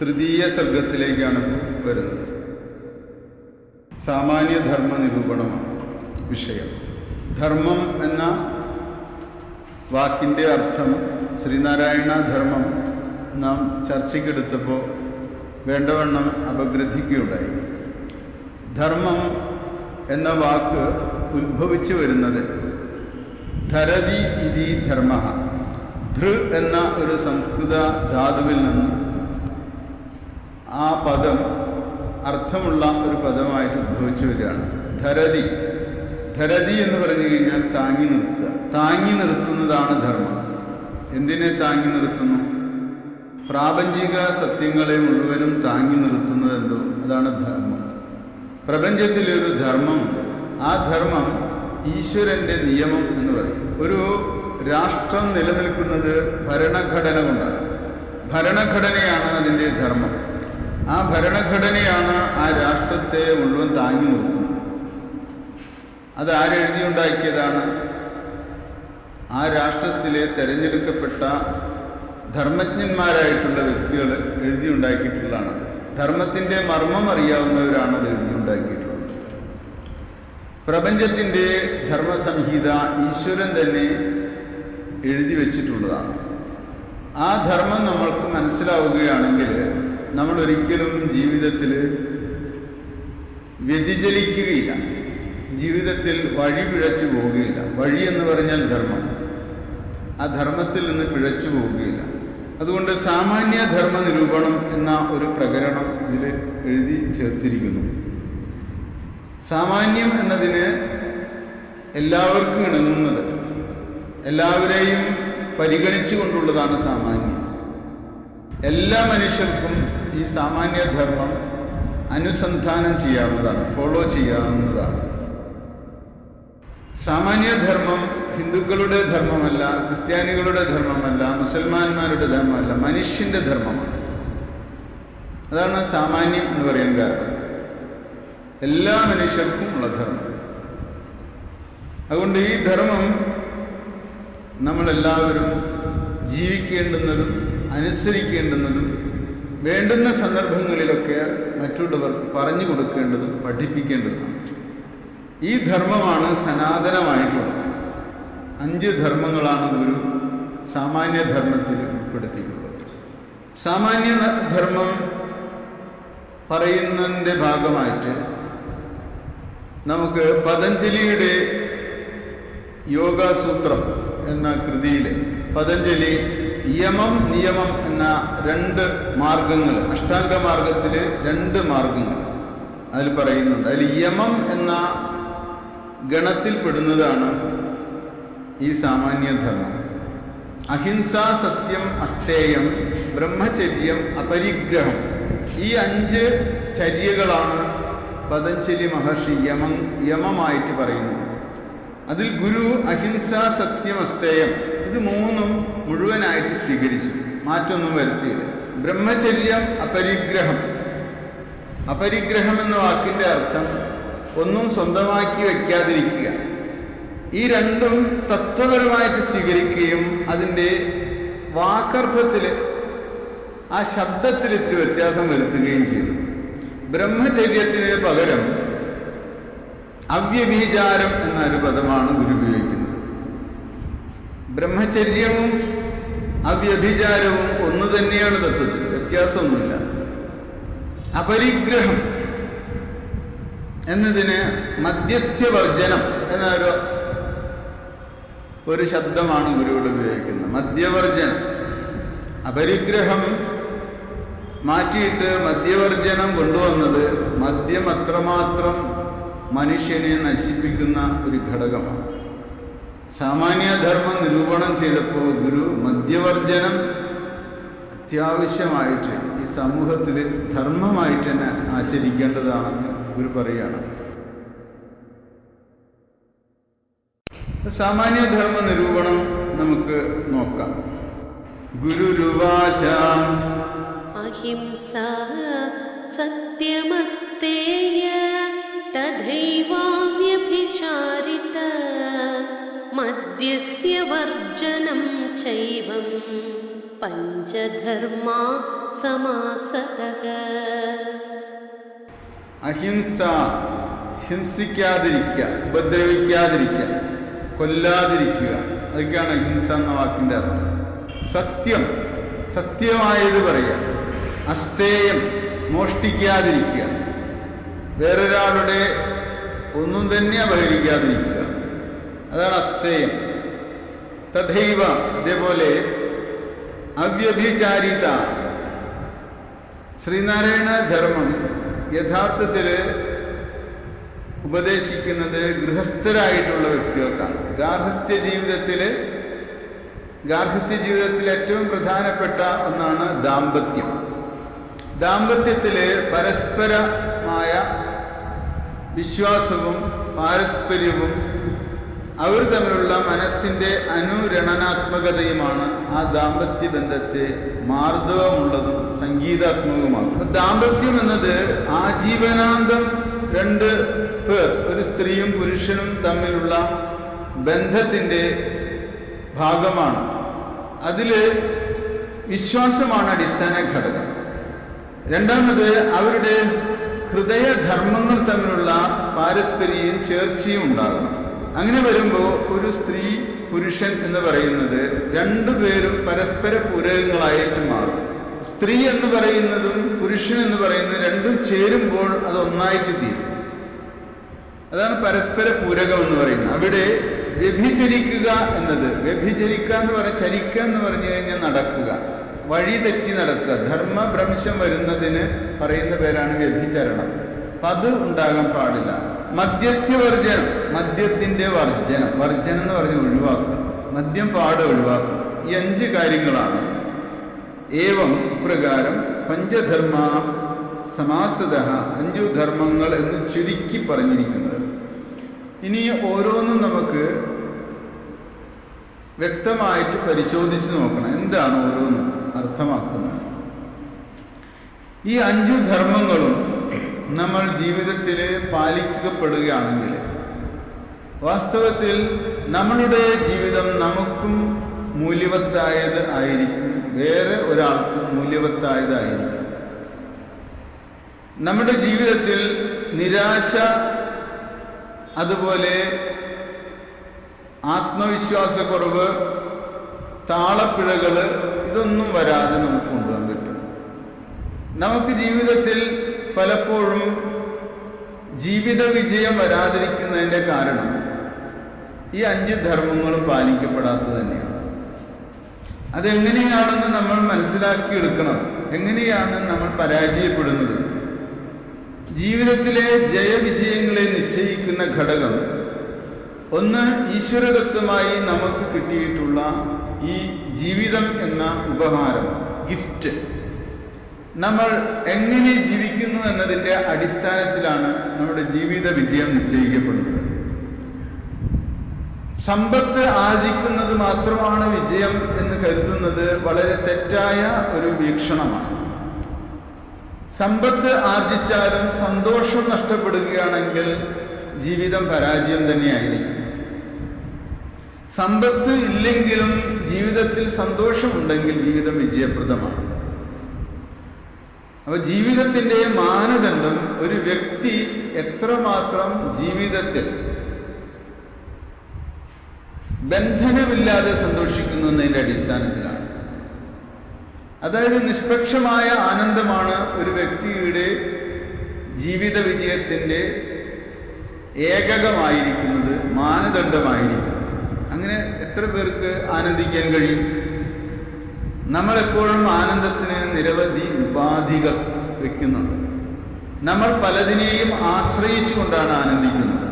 തൃതീയ സർഗത്തിലേക്കാണ് വരുന്നത്. സാമാന്യ ധർമ്മ നിരൂപണമാണ് വിഷയം. ധർമ്മം എന്ന വാക്കിന്റെ അർത്ഥം ശ്രീനാരായണ ധർമ്മം നാം ചർച്ചയ്ക്കെടുത്തപ്പോൾ വേണ്ടവണ്ണം അപഗ്രഥിക്കുകയുണ്ടായി. ധർമ്മം എന്ന വാക്ക് ഉത്ഭവിച്ചു വരുന്നത് ധരതി ഇതി ധർമ്മ. ധൃ എന്ന ഒരു സംസ്കൃത ധാതുവിൽ നിന്ന് ആ പദം അർത്ഥമുള്ള ഒരു പദമായിട്ട് ഉദ്ഭവിച്ചു വരികയാണ്. ധരതി. ധരതി എന്ന് പറഞ്ഞു കഴിഞ്ഞാൽ താങ്ങി നിർത്തുക. താങ്ങി നിർത്തുന്നതാണ് ധർമ്മം. എന്തിനെ താങ്ങി നിർത്തുന്നു? പ്രാപഞ്ചിക സത്യങ്ങളെ മുഴുവനും താങ്ങി നിർത്തുന്നത് എന്തോ? അതാണ് ധർമ്മം. പ്രപഞ്ചത്തിലൊരു ധർമ്മം ആ ധർമ്മം ഈശ്വരന്റെ നിയമം എന്ന് പറയും. ഒരു രാഷ്ട്രം നിലനിൽക്കുന്നത് ഭരണഘടന കൊണ്ടാണ്. ഭരണഘടനയാണ് അതിന്റെ ധർമ്മം. ആ ഭരണഘടനയാണ് ആ രാഷ്ട്രത്തെ മുഴുവൻ താങ്ങി നിർത്തുന്നത്. അത് ആരെഴുതിയുണ്ടാക്കിയതാണ് ആ രാഷ്ട്രത്തിലെ തെരഞ്ഞെടുക്കപ്പെട്ട ധർമ്മജ്ഞന്മാരായിട്ടുള്ള വ്യക്തികൾ എഴുതിയുണ്ടാക്കിയിട്ടുള്ളതാണത് ധർമ്മത്തിന്റെ മർമ്മം അറിയാവുന്നവരാണ് അത് എഴുതിയുണ്ടാക്കിയിട്ടുള്ളത്. പ്രപഞ്ചത്തിന്റെ ധർമ്മസംഹിത ഈശ്വരൻ തന്നെ എഴുതി വച്ചിട്ടുള്ളതാണ്. ആ ധർമ്മം നമ്മൾക്ക് മനസ്സിലാവുകയാണെങ്കിൽ നമ്മൾ ഒരിക്കലും ജീവിതത്തിൽ വ്യതിചലിക്കുകയില്ല. ജീവിതത്തിൽ വഴി പിഴച്ചു പോവുകയില്ല. വഴി എന്ന് പറഞ്ഞാൽ ധർമ്മം. ആ ധർമ്മത്തിൽ നിന്ന് പിഴച്ചു പോവുകയില്ല. അതുകൊണ്ട് സാമാന്യ ധർമ്മ നിരൂപണം എന്ന ഒരു പ്രകരണം ഇതിൽ എഴുതി ചേർത്തിരിക്കുന്നു. സാമാന്യം എന്നതിന് എല്ലാവർക്കും ഇണങ്ങുന്നത് എല്ലാവരെയും പരിഗണിച്ചുകൊണ്ടുള്ളതാണ് സാമാന്യം. എല്ലാ മനുഷ്യർക്കും ഈ സാമാന്യധർമ്മം അനുസന്ധാനം ചെയ്യാവുന്നതാണ് ഫോളോ ചെയ്യാവുന്നതാണ്. സാമാന്യധർമ്മം ഹിന്ദുക്കളുടെ ധർമ്മമല്ല ക്രിസ്ത്യാനികളുടെ ധർമ്മമല്ല മുസൽമാന്മാരുടെ ധർമ്മമല്ല മനുഷ്യന്റെ ധർമ്മമാണ്. അതാണ് സാമാന്യം എന്ന് പറയാൻ കാരണം. എല്ലാ മനുഷ്യർക്കും ഉള്ള ധർമ്മം. അതുകൊണ്ട് ഈ ധർമ്മം നമ്മളെല്ലാവരും ജീവിക്കേണ്ടുന്നതും അനുസരിക്കേണ്ടുന്നതും വേണ്ടുന്ന സന്ദർഭങ്ങളിലൊക്കെ മറ്റുള്ളവർക്ക് പറഞ്ഞു കൊടുക്കേണ്ടതും പഠിപ്പിക്കേണ്ടതുമാണ്. ഈ ധർമ്മമാണ് സനാതനമായിട്ടുള്ളത്. അഞ്ച് ധർമ്മങ്ങളാണ് ഒരു സാമാന്യ ധർമ്മത്തിൽ ഉൾപ്പെടുത്തിയിട്ടുള്ളത്. സാമാന്യ ധർമ്മം പറയുന്നതിന്റെ ഭാഗമായിട്ട് നമുക്ക് പതഞ്ജലിയുടെ യോഗാസൂത്രം എന്ന കൃതിയിൽ പതഞ്ജലി യമം നിയമം എന്ന രണ്ട് മാർഗങ്ങൾ അഷ്ടാംഗ മാർഗത്തിൽ രണ്ട് മാർഗങ്ങൾ അതിൽ പറയുന്നുണ്ട്. അതിൽ യമം എന്ന ഗണത്തിൽപ്പെടുന്നതാണ് ഈ സാമാന്യധർമ്മം. അഹിംസ സത്യം അസ്തേയം ബ്രഹ്മചര്യം അപരിഗ്രഹം ഈ അഞ്ച് ചര്യകളാണ് പതഞ്ജലി മഹർഷി യമം യമമായിട്ട് പറയുന്നത്. അതിൽ ഗുരു അഹിംസ സത്യം അസ്തേയം ഇത് മൂന്നും മുഴുവനായിട്ട് സ്വീകരിച്ചു. മാറ്റൊന്നും വരുത്തിയില്ല. ബ്രഹ്മചര്യം അപരിഗ്രഹം. അപരിഗ്രഹം എന്ന വാക്കിന്റെ അർത്ഥം ഒന്നും സ്വന്തമാക്കി വയ്ക്കാതിരിക്കുക. ഈ രണ്ടും തത്വപരമായിട്ട് സ്വീകരിക്കുകയും അതിന്റെ വാക്കർത്ഥത്തിൽ ആ ശബ്ദത്തിൽ ഇത്തിരി വ്യത്യാസം വരുത്തുകയും ചെയ്തു. ബ്രഹ്മചര്യത്തിന് പകരം അവ്യഭിചാരം എന്നൊരു പദമാണ് ഗുരു ഉപയോഗിക്കുന്നത് ബ്രഹ്മചര്യവും അവ്യഭിചാരവും ഒന്നു തന്നെയാണ് തത്വത്തിൽ. വ്യത്യാസമൊന്നുമില്ല. അപരിഗ്രഹം എന്നതിന് മദ്യസ്യവർജനം എന്നൊരു ഒരു ശബ്ദമാണ് ഗുരുവിടെ ഉപയോഗിക്കുന്നത്. മദ്യവർജനം. അപരിഗ്രഹം മാറ്റിയിട്ട് മദ്യവർജനം കൊണ്ടുവന്നത് മദ്യം അത്രമാത്രം മനുഷ്യനെ നശിപ്പിക്കുന്ന ഒരു ഘടകമാണ്. സാമാന്യധർമ്മം നിരൂപണം ചെയ്തപ്പോൾ ഗുരു മദ്യവർജനം അത്യാവശ്യമായിട്ട് ഈ സമൂഹത്തിൽ ധർമ്മമായിട്ട് തന്നെ ആചരിക്കേണ്ടതാണെന്ന് ഗുരു പറയുകയാണ്. സാമാന്യധർമ്മ നിരൂപണം നമുക്ക് നോക്കാം. ഗുരുരുവാച. അഹിംസ സത്യമസ്തേയ തഥൈവാ പഞ്ചധർമാ സമാസതക അഹിംസ ഹിംസിക്കാതിരിക്കുക ഉപദ്രവിക്കാതിരിക്കുക കൊല്ലാതിരിക്കുക. അതൊക്കെയാണ് അഹിംസ എന്ന വാക്കിന്റെ അർത്ഥം. സത്യം സത്യമായത് പറയുക. അസ്തേയം മോഷ്ടിക്കാതിരിക്കുക. വേറൊരാളുടെ ഒന്നും തന്നെ അപഹരിക്കാതിരിക്കുക. അതാണ് അസ്തേയം. തഥൈവ അതേപോലെ അവ്യഭിചാരിത. ശ്രീനാരായണ ധർമ്മം യഥാർത്ഥത്തിൽ ഉപദേശിക്കുന്നത് ഗൃഹസ്ഥരായിട്ടുള്ള വ്യക്തികൾക്കാണ്. ഗാർഹസ്ഥ്യ ജീവിതത്തിൽ ഗാർഹസ്ഥ്യ ജീവിതത്തിൽ ഏറ്റവും പ്രധാനപ്പെട്ട ഒന്നാണ് ദാമ്പത്യം. ദാമ്പത്യത്തിൽ പരസ്പരമായ വിശ്വാസവും പാരസ്പര്യവും അവർ തമ്മിലുള്ള മനസ്സിന്റെ അനുരണനാത്മകതയുമാണ് ആ ദാമ്പത്യ ബന്ധത്തെ മാർദ്ദവമുള്ളതും സംഗീതാത്മകവുമാണ്. ദാമ്പത്യം എന്നത് ആജീവനാന്തം രണ്ട് പേർ ഒരു സ്ത്രീയും പുരുഷനും തമ്മിലുള്ള ബന്ധത്തിന്റെ ഭാഗമാണ്. അതിൽ വിശ്വാസമാണ് അടിസ്ഥാന ഘടകം. രണ്ടാമത് അവരുടെ ഹൃദയധർമ്മങ്ങൾ തമ്മിലുള്ള പാരസ്പര്യവും ചേർച്ചയും ഉണ്ടാകണം. അങ്ങനെ വരുമ്പോൾ ഒരു സ്ത്രീ പുരുഷൻ എന്ന് പറയുന്നത് രണ്ടുപേരും പരസ്പര പൂരകങ്ങളായിട്ട് മാറും. സ്ത്രീ എന്ന് പറയുന്നതും പുരുഷൻ എന്ന് പറയുന്നതും രണ്ടും ചേരുമ്പോൾ അത് ഒന്നായിട്ട് തീരും. അതാണ് പരസ്പര പൂരകം എന്ന് പറയുന്നത്. അവിടെ വ്യഭിചരിക്കുക എന്നത് വ്യഭിചരിക്കുക എന്ന് പറഞ്ഞ ചരിക്കുക എന്ന് പറഞ്ഞു കഴിഞ്ഞാൽ നടക്കുക. വഴി തെറ്റി നടക്കുക. ധർമ്മഭ്രംശം വരുന്നതിന് പറയുന്ന പേരാണ് വ്യഭിചരണം. അപ്പൊ അത് ഉണ്ടാകാൻ പാടില്ല. മദ്യസ്യ വർജനം. മദ്യത്തിന്റെ വർജനം. വർജനം എന്ന് പറഞ്ഞ് ഒഴിവാക്കുക. മദ്യം പാടെ ഒഴിവാക്കുക. ഈ അഞ്ച് കാര്യങ്ങളാണ്. ഏവം ഇപ്രകാരം പഞ്ചധർമ്മ സമാസത അഞ്ചു ധർമ്മങ്ങൾ എന്ന് ചുരുക്കി പറഞ്ഞിരിക്കുന്നത്. ഇനി ഓരോന്നും നമുക്ക് വ്യക്തമായിട്ട് പരിശോധിച്ച് നോക്കണം. എന്താണ് ഓരോന്നും അർത്ഥമാക്കുന്നത്? ഈ അഞ്ചു ധർമ്മങ്ങളും നമ്മൾ ജീവിതത്തിൽ പാലിക്കപ്പെടുകയാണെങ്കിൽ വാസ്തവത്തിൽ നമ്മളുടെ ജീവിതം നമുക്കും മൂല്യവത്തായത് ആയിരിക്കും. വേറെ ഒരാൾക്കും മൂല്യവത്തായതായിരിക്കും. നമ്മുടെ ജീവിതത്തിൽ നിരാശ അതുപോലെ ആത്മവിശ്വാസക്കുറവ് താളപ്പിഴകൾ ഇതൊന്നും വരാതെ നമുക്ക് കൊണ്ടുപോകാൻ പറ്റും നമുക്ക് ജീവിതത്തിൽ പലപ്പോഴും ജീവിത വിജയം വരാതിരിക്കുന്നതിന്റെ കാരണം ഈ അഞ്ച് ധർമ്മങ്ങളും പാലിക്കപ്പെടാത്തത് തന്നെയാണ്. അതെങ്ങനെയാണെന്ന് നമ്മൾ മനസ്സിലാക്കിയെടുക്കണം. എങ്ങനെയാണ് നമ്മൾ പരാജയപ്പെടുന്നത്? ജീവിതത്തിലെ ജയവിജയങ്ങളെ നിശ്ചയിക്കുന്ന ഘടകം ഒന്ന് ഈശ്വരദത്തമായി നമുക്ക് കിട്ടിയിട്ടുള്ള ഈ ജീവിതം എന്ന ഉപഹാരം ഗിഫ്റ്റ്. നമ്മൾ എങ്ങനെ ജീവിക്കുന്നു എന്നതിന്റെ അടിസ്ഥാനത്തിലാണ് നമ്മുടെ ജീവിത വിജയം നിശ്ചയിക്കപ്പെടുന്നത്. സമ്പത്ത് ആർജിക്കുന്നത് മാത്രമാണ് വിജയം എന്ന് കരുതുന്നത് വളരെ തെറ്റായ ഒരു വീക്ഷണമാണ്. സമ്പത്ത് ആർജിച്ചാലും സന്തോഷം നഷ്ടപ്പെടുകയാണെങ്കിൽ ജീവിതം പരാജയം തന്നെയായിരിക്കും. സമ്പത്ത് ഇല്ലെങ്കിലും ജീവിതത്തിൽ സന്തോഷമുണ്ടെങ്കിൽ ജീവിതം വിജയപ്രദമാണ്. അപ്പൊ ജീവിതത്തിന്റെ മാനദണ്ഡം ഒരു വ്യക്തി എത്രമാത്രം ജീവിതത്തിൽ ബന്ധനമില്ലാതെ സന്തോഷിക്കുന്നു എന്നതിന്റെ അടിസ്ഥാനത്തിലാണ്. അതായത് നിഷ്പക്ഷമായ ആനന്ദമാണ് ഒരു വ്യക്തിയുടെ ജീവിത വിജയത്തിന്റെ ഏകകമായിരിക്കുന്നത് മാനദണ്ഡമായിരിക്കും അങ്ങനെ എത്ര പേർക്ക് ആനന്ദിക്കാൻ കഴിയും? നമ്മളെപ്പോഴും ആനന്ദത്തിന് നിരവധി ഉപാധികൾ വയ്ക്കുന്നുണ്ട്. നമ്മൾ പലതിനെയും ആശ്രയിച്ചുകൊണ്ടാണ് ആനന്ദിക്കുന്നത്.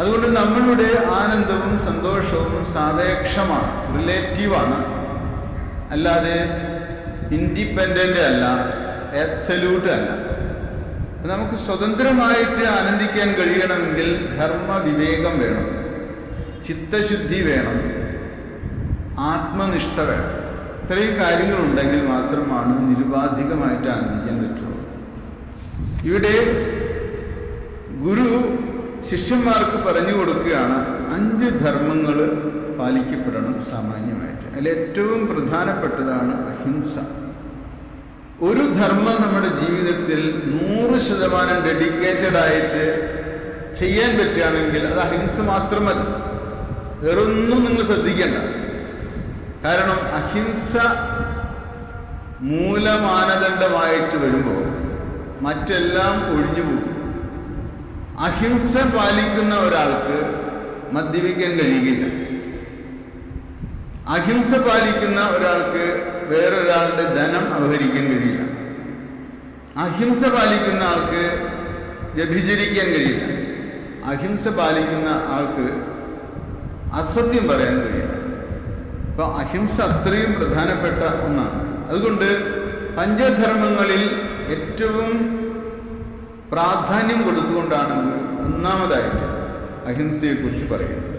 അതുകൊണ്ട് നമ്മളുടെ ആനന്ദവും സന്തോഷവും സാപേക്ഷമാണ് റിലേറ്റീവാണ്. അല്ലാതെ ഇൻഡിപെൻഡന്റ് അല്ല എബ്സല്യൂട്ട് അല്ല. നമുക്ക് സ്വതന്ത്രമായിട്ട് ആനന്ദിക്കാൻ കഴിയണമെങ്കിൽ ധർമ്മ വിവേകം വേണം ചിത്തശുദ്ധി വേണം ആത്മനിഷ്ഠ വേണം. ഇത്രയും കാര്യങ്ങളുണ്ടെങ്കിൽ മാത്രമാണ് നിരുപാധികമായിട്ട് ആനന്ദിക്കാൻ പറ്റുള്ളൂ. ഇവിടെ ഗുരു ശിഷ്യന്മാർക്ക് പറഞ്ഞു കൊടുക്കുകയാണ് അഞ്ച് ധർമ്മങ്ങൾ പാലിക്കപ്പെടണം സാമാന്യമായിട്ട്. അതിൽ ഏറ്റവും പ്രധാനപ്പെട്ടതാണ് അഹിംസ. ഒരു ധർമ്മം നമ്മുടെ ജീവിതത്തിൽ നൂറ് ശതമാനം ഡെഡിക്കേറ്റഡ് ആയിട്ട് ചെയ്യാൻ പറ്റുകയാണെങ്കിൽ അത് അഹിംസ മാത്രമല്ല. മതി വേറൊന്നും നിങ്ങൾ ശ്രദ്ധിക്കേണ്ട. കാരണം അഹിംസ മൂലമാനദണ്ഡമായിട്ട് വരുമ്പോൾ മറ്റെല്ലാം ഒഴിഞ്ഞു പോകും. അഹിംസ പാലിക്കുന്ന ഒരാൾക്ക് മദ്യപിക്കാൻ കഴിയുകയില്ല. അഹിംസ പാലിക്കുന്ന ഒരാൾക്ക് വേറൊരാളുടെ ധനം അപഹരിക്കാൻ കഴിയില്ല. അഹിംസ പാലിക്കുന്ന ആൾക്ക് വ്യഭിചരിക്കാൻ കഴിയില്ല. അഹിംസ പാലിക്കുന്ന ആൾക്ക് അസത്യം പറയാൻ കഴിയില്ല. അപ്പൊ അഹിംസ അത്രയും പ്രധാനപ്പെട്ട ഒന്നാണ്. അതുകൊണ്ട് പഞ്ചധർമ്മങ്ങളിൽ ഏറ്റവും പ്രാധാന്യം കൊടുത്തുകൊണ്ടാണ് ഒന്നാമതായിട്ട് അഹിംസയെക്കുറിച്ച് പറയുന്നത്.